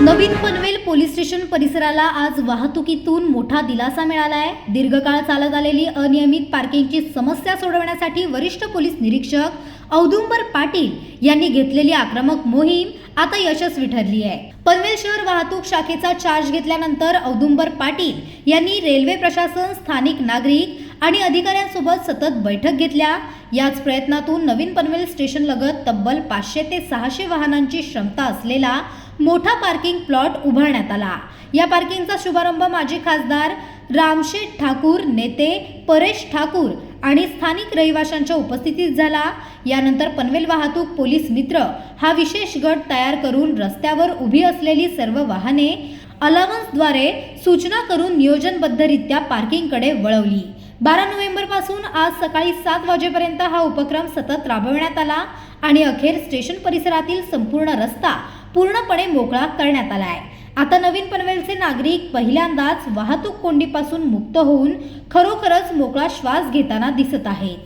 नवीन Panvel police station परिसराला आज वाहतुकीतून मोठा दिलासा मिळाला आहे दीर्घकाळ चालत आलेली अनियमित पार्किंगची समस्या सोडवण्यासाठी वरिष्ठ पोलीस निरीक्षक औदुंबर पाटील यांनी घेतलेली आक्रमक मोहीम आता यशस्वी ठरली आहे. पनवेल शहर वाहतूक शाखेचा चार्ज घेतल्यानंतर औदुंबर पाटील यांनी रेल्वे प्रशासन स्थानिक नागरिक आणि अधिकाऱ्यांसोबत सतत बैठक घेतल्या. याच प्रयत्नातून नवीन पनवेल स्टेशन लगत तब्बल पाचशे ते सहाशे वाहनांची क्षमता असलेला मोठा पार्किंग प्लॉट उभारण्यात आला. या पार्किंगचा शुभारंभ माजी खासदार रामशेठ ठाकूर नेते परेश ठाकूर आणि स्थानिक रहिवाशांच्या उपस्थितीत झाला. यानंतर पनवेल वाहतूक पोलीस मित्र हा विशेष गट तयार करून रस्त्यावर उभी असलेली सर्व वाहने अलावन्सद्वारे सूचना करून नियोजनबद्धरित्या पार्किंगकडे वळवली. बारा नोव्हेंबरपासून आज सकाळी सात वाजेपर्यंत हा उपक्रम सतत राबविण्यात आला आणि अखेर स्टेशन परिसरातील संपूर्ण रस्ता पूर्णपणे मोकळा करण्यात आला आहे. आता नवीन पनवेलचे नागरिक पहिल्यांदाच वाहतूक कोंडीपासून मुक्त होऊन खरोखरच मोकळा श्वास घेताना दिसत आहेत.